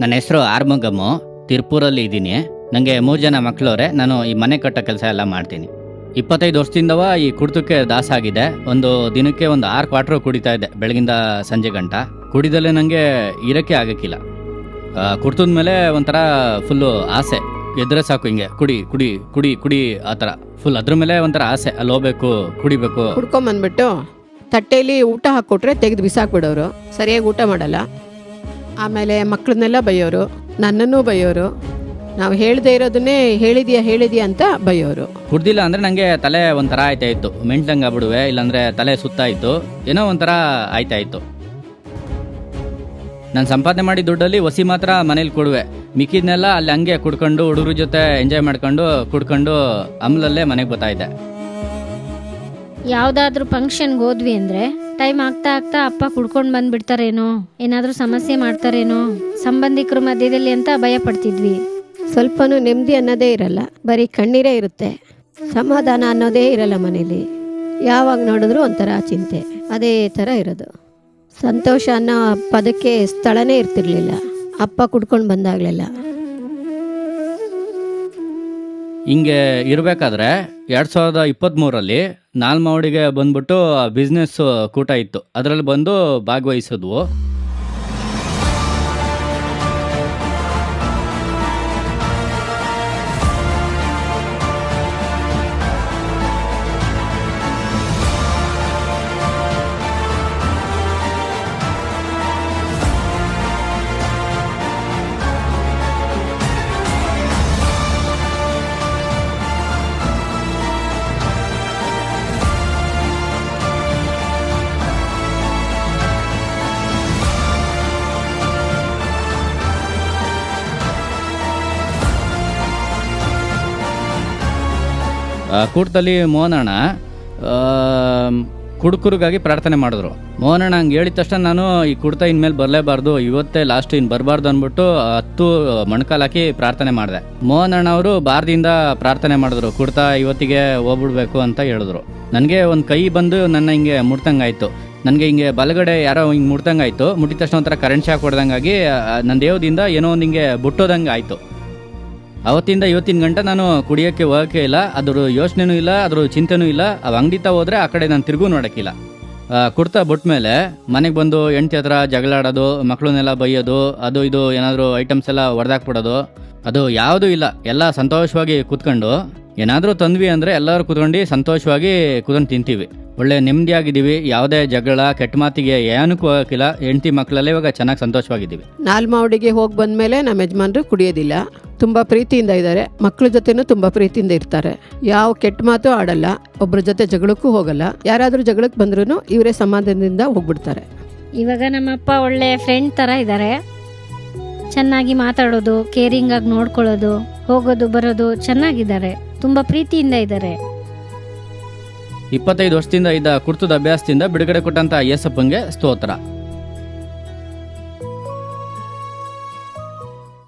ನನ್ನ ಹೆಸರು ಆರ್ಮಗಮ್ಮು. ತಿರ್ಪೂರಲ್ಲಿ ಇದ್ದೀನಿ. ನನಗೆ ಮೂರು ಜನ ಮಕ್ಕಳವ್ರೆ ನಾನು ಈ ಮನೆ ಕಟ್ಟೋ ಕೆಲಸ ಎಲ್ಲ ಮಾಡ್ತೀನಿ. ಇಪ್ಪತ್ತೈದು ವರ್ಷದಿಂದವ ಈ ಕುಡ್ತಕ್ಕೆ ದಾಸ ಆಗಿದೆ. ಒಂದು ದಿನಕ್ಕೆ ಒಂದು ಆರು ಕ್ವಾರ್ಟರ್ ಕುಡಿತಾ ಇದ್ದೆ ಬೆಳಗಿಂದ ಸಂಜೆ ಗಂಟ. ಕುಡಿದಲ್ಲೇ ನನಗೆ ಇರೋಕ್ಕೆ ಆಗಕ್ಕಿಲ್ಲ. ಕುಡ್ತದ ಮೇಲೆ ಒಂಥರ ಫುಲ್ಲು ಆಸೆ. ಎದ್ರೆ ಸಾಕು ಹಿಂಗೆ. ಕುಡಿ ಕುಡಿ ಕುಡಿ ಕುಡಿ ಆ ಥರ. ಫುಲ್ ಅದ್ರ ಮೇಲೆ ಒಂಥರ ಆಸೆ. ಅಲ್ಲಿ ಹೋಗ್ಬೇಕು ಕುಡಿಬೇಕು. ಕುಡ್ಕೊಂಬಂದ್ಬಿಟ್ಟು ತಟ್ಟೆಯಲ್ಲಿ ಊಟ ಹಾಕ್ಕೊಟ್ರೆ ತೆಗೆದು ಬಿಸಾಕ್ಬಿಡೋರು. ಸರಿಯಾಗಿ ಊಟ ಮಾಡಲ್ಲ. ಆಮೇಲೆ ಮಕ್ಕಳನ್ನೆಲ್ಲ ಬೈಯೋರು ನನ್ನನ್ನು ಬೈಯೋರು ನಾವು ಹೇಳದೇ ಇರೋದನ್ನೇ ಹೇಳಿದ್ಯಾ ಹೇಳಿದ್ಯಾ ಅಂತ ಬೈಯೋರು. ಕುಡ್ದಿಲ್ಲ ಅಂದ್ರೆ ನಂಗೆ ತಲೆ ಒಂಥರ ಆಯ್ತಾ ಇತ್ತು. ಮೆಂಟಂಗ ಬಿಡುವೆ ಇಲ್ಲಾಂದ್ರೆ ತಲೆ ಸುತ್ತಾ ಇತ್ತು. ಏನೋ ಒಂಥರ ಆಯ್ತಾ ಇತ್ತು. ನಾನು ಸಂಪಾದನೆ ಮಾಡಿ ದುಡ್ಡಲ್ಲಿ ಒಸಿ ಮಾತ್ರ ಮನೇಲಿ ಕೊಡುವೆ. ಮಿಕ್ಕಿದ್ನೆಲ್ಲ ಅಲ್ಲಿ ಹಂಗೆ ಕುಡ್ಕೊಂಡು ಹುಡುಗರ ಜೊತೆ ಎಂಜಾಯ್ ಮಾಡ್ಕೊಂಡು ಕುಡ್ಕೊಂಡು ಅಮ್ಲಲ್ಲೇ ಮನೆಗೆ ಬರ್ತಾ ಇದ್ದೆ. ಯಾವುದಾದ್ರೂ ಫಂಕ್ಷನ್ಗೆ ಹೋದ್ವಿ ಅಂದರೆ ಟೈಮ್ ಆಗ್ತಾ ಆಗ್ತಾ ಅಪ್ಪ ಕುಡ್ಕೊಂಡು ಬಂದ್ಬಿಡ್ತಾರೇನೋ? ಏನಾದರೂ ಸಮಸ್ಯೆ ಮಾಡ್ತಾರೇನೋ? ಸಂಬಂಧಿಕರ ಮಧ್ಯದಲ್ಲಿ ಅಂತ ಭಯ ಪಡ್ತಿದ್ವಿ. ಸ್ವಲ್ಪನೂ ನೆಮ್ಮದಿ ಅನ್ನೋದೇ ಇರಲ್ಲ. ಬರೀ ಕಣ್ಣೀರೇ ಇರುತ್ತೆ. ಸಮಾಧಾನ ಅನ್ನೋದೇ ಇರಲ್ಲ ಮನೇಲಿ. ಯಾವಾಗ ನೋಡಿದ್ರೂ ಒಂಥರ ಚಿಂತೆ. ಅದೇ ಥರ ಇರೋದು. ಸಂತೋಷ ಅನ್ನೋ ಪದಕ್ಕೆ ಸ್ಥಳನೇ ಇರ್ತಿರ್ಲಿಲ್ಲ. ಅಪ್ಪ ಕುಡ್ಕೊಂಡು ಬಂದಾಗಲೆಲ್ಲ. ಹಿಂಗೆ ಇರಬೇಕಾದ್ರೆ ಎರಡು ಸಾವಿರದ ಇಪ್ಪತ್ತ್ಮೂರಲ್ಲಿ ನಾಲ್ಮಾವಡಿಗೆ ಬಂದ್ಬಿಟ್ಟು ಬಿಸ್ನೆಸ್ ಕೂಟ ಇತ್ತು. ಅದರಲ್ಲಿ ಬಂದು ಭಾಗವಹಿಸಿದ್ವು. ಕೂಟದಲ್ಲಿ ಮೋಹನಣ್ಣ ಕುಡುಕರಿಗಾಗಿ ಪ್ರಾರ್ಥನೆ ಮಾಡಿದ್ರು. ಮೋಹನಣ್ಣ ಹಂಗೆ ಹೇಳಿದ ತಕ್ಷಣ ನಾನು ಈ ಕುಡ್ತ ಇನ್ಮೇಲೆ ಬರಲೇಬಾರ್ದು, ಇವತ್ತೇ ಲಾಸ್ಟ್ ಇನ್ನು ಬರಬಾರ್ದು ಅಂದ್ಬಿಟ್ಟು ಹತ್ತು ಮೊಣಕಾಲು ಹಾಕಿ ಪ್ರಾರ್ಥನೆ ಮಾಡಿದೆ. ಮೋಹನಣ್ಣ ಅವರು ಬಾರದಿಂದ ಪ್ರಾರ್ಥನೆ ಮಾಡಿದ್ರು, ಕುಡ್ತ ಇವತ್ತಿಗೆ ಹೋಗ್ಬಿಡ್ಬೇಕು ಅಂತ ಹೇಳಿದ್ರು. ನನಗೆ ಒಂದು ಕೈ ಬಂದು ನನ್ನ ಹಿಂಗೆ ಮುಟ್ತಂಗಾಯಿತು ನನಗೆ ಹಿಂಗೆ ಬಲಗಡೆ ಯಾರೋ ಹಿಂಗೆ ಮುಟ್ತಂಗಾಯ್ತು ಮುಟ್ಟಿದ ತಕ್ಷಣ ಒಂಥರ ಕರೆಂಟ್ ಶಾಕ್ ಹೊಡೆದಂಗಾಗಿ ನನ್ನ ದೇವದಿಂದ ಏನೋ ಒಂದು ಹಿಂಗೆ ಬುಟ್ಟೋದಂಗೆ ಆಯಿತು. ಅವತ್ತಿಂದ ಇವತ್ತಿನ ಗಂಟ ನಾನು ಕುಡಿಯೋಕ್ಕೆ ಹೋಗೋಕ್ಕೆ ಇಲ್ಲ, ಅದ್ರ ಯೋಚನೆನೂ ಇಲ್ಲ, ಅದ್ರ ಚಿಂತೆನೂ ಇಲ್ಲ. ಅವು ಅಂಗಡಿ ಹೋದ್ರೆ ಆ ಕಡೆ ನಾನು ತಿರುಗೂ ನೋಡೋಕ್ಕಿಲ್ಲ. ಕುರ್ತಾ ಬಿಟ್ಟ ಮೇಲೆ ಮನೆಗೆ ಬಂದು ಹೆಂಡ್ತಿ ಹತ್ರ ಜಗಳಾಡೋದು ಮಕ್ಕಳನ್ನೆಲ್ಲ ಬೈಯೋದು, ಅದು ಇದು ಏನಾದರೂ ಐಟಮ್ಸ್ ಎಲ್ಲ ಹೊಡೆದಾಕ್ಬಿಡೋದು ಅದು ಯಾವುದೂ ಇಲ್ಲ. ಎಲ್ಲ ಸಂತೋಷವಾಗಿ ಕೂತ್ಕೊಂಡು ಏನಾದರೂ ತಂದ್ವಿ ಅಂದರೆ ಎಲ್ಲರೂ ಕೂತ್ಕೊಂಡು ಸಂತೋಷವಾಗಿ ಕೂತ್ಕೊಂಡು ತಿಂತೀವಿ. ಒಳ್ಳೆ ನೆಮ್ಮದಿಯಾಗಿದ್ದೀವಿ ಯಾವುದೇ ಜಗಳ ಕೆಟ್ಟ ಮಾತಿಗೆ ಏನಕ್ಕೂ ಹೋಗೋಕ್ಕಿಲ್ಲ ಹೆಂಡತಿ ಮಕ್ಕಳೆಲ್ಲ ಇವಾಗ ಚೆನ್ನಾಗಿ ಸಂತೋಷವಾಗಿದ್ದೀವಿ. ನಾಲ್ಮವಡಿಗೆ ಹೋಗಿ ಬಂದಮೇಲೆ ನಮ್ಮ ಯಜಮಾನರು ಕುಡಿಯೋದಿಲ್ಲ. ತುಂಬ ಪ್ರೀತಿಯಿಂದ ಇದ್ದಾರೆ. ಮಕ್ಕಳ ಜೊತೆನೂ ತುಂಬ ಪ್ರೀತಿಯಿಂದ ಇರ್ತಾರೆ. ಯಾವ ಕೆಟ್ಟ ಮಾತು ಆಡಲ್ಲ. ಒಬ್ಬರ ಜೊತೆ ಜಗಳಕ್ಕೂ ಹೋಗಲ್ಲ. ಯಾರಾದರೂ ಜಗಳಕ್ಕೆ ಬಂದ್ರೂ ಇವರೇ ಸಮಾಧಾನದಿಂದ ಹೋಗ್ಬಿಡ್ತಾರೆ. ಇವಾಗ ನಮ್ಮಪ್ಪ ಒಳ್ಳೆ ಫ್ರೆಂಡ್ ಥರ ಇದ್ದಾರೆ. ಚೆನ್ನಾಗಿ ಮಾತಾಡೋದು ಕೇರಿಂಗಾಗಿ ನೋಡ್ಕೊಳ್ಳೋದು ಹೋಗೋದು ಬರೋದು ಚೆನ್ನಾಗಿದ್ದಾರೆ. ತುಂಬ ಪ್ರೀತಿಯಿಂದ ಇದ್ದಾರೆ. ಇಪ್ಪತ್ತೈದು ವರ್ಷದಿಂದ ಇದ್ದ ಕುರ್ತದ ಅಭ್ಯಾಸದಿಂದ ಬಿಡುಗಡೆ ಕೊಟ್ಟಂತ ಯೇಸಪ್ಪಂಗೆ ಸ್ತೋತ್ರ.